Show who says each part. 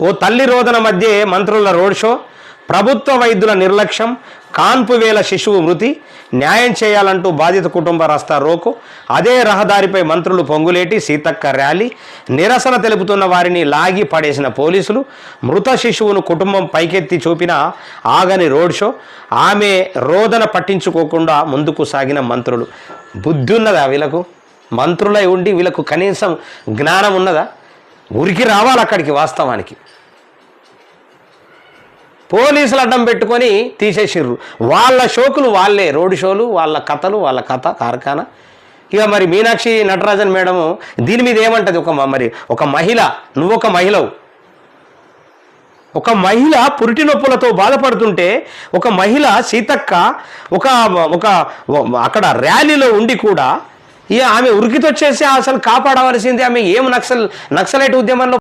Speaker 1: ఓ తల్లి రోదన మధ్య మంత్రుల రోడ్ షో ప్రభుత్వ వైద్యుల నిర్లక్ష్యం కాన్పు వేల శిశువు మృతి న్యాయం చేయాలంటూ బాధిత కుటుంబ రస్తా రోకు అదే రహదారిపై మంత్రులు పొంగులేటి సీతక్క ర్యాలీ నిరసన తెలుపుతున్న వారిని లాగి పడేసిన పోలీసులు మృత శిశువును కుటుంబం పైకెత్తి చూపిన ఆగని రోడ్ షో ఆమె రోదన పట్టించుకోకుండా ముందుకు సాగిన మంత్రులు. బుద్ధి ఉన్నదా వీళ్ళకు? మంత్రులై ఉండి వీళ్ళకు కనీసం జ్ఞానం ఉన్నదా? ఉరికి రావాలి అక్కడికి వాస్తవానికి. పోలీసులు అడ్డం పెట్టుకొని తీసేసిర్రు. వాళ్ళ షోకులు వాళ్ళే రోడ్డు షోలు వాళ్ళ కథలు వాళ్ళ కథ కార్ఖానా. ఇక మరి మీనాక్షి నటరాజన్ మేడము దీని మీద ఏమంటది ఒక మరి ఒక మహిళ నువ్వు ఒక మహిళవు. ఒక మహిళ పురిటి నొప్పులతో బాధపడుతుంటే ఒక మహిళ సీతక్క ఒక ఒక అక్కడ ర్యాలీలో ఉండి కూడా ఇక ఆమె ఉరికితొచ్చేసి అసలు కాపాడవలసింది ఆమె ఏం నక్సల్ నక్సలైట్ ఉద్యమంలో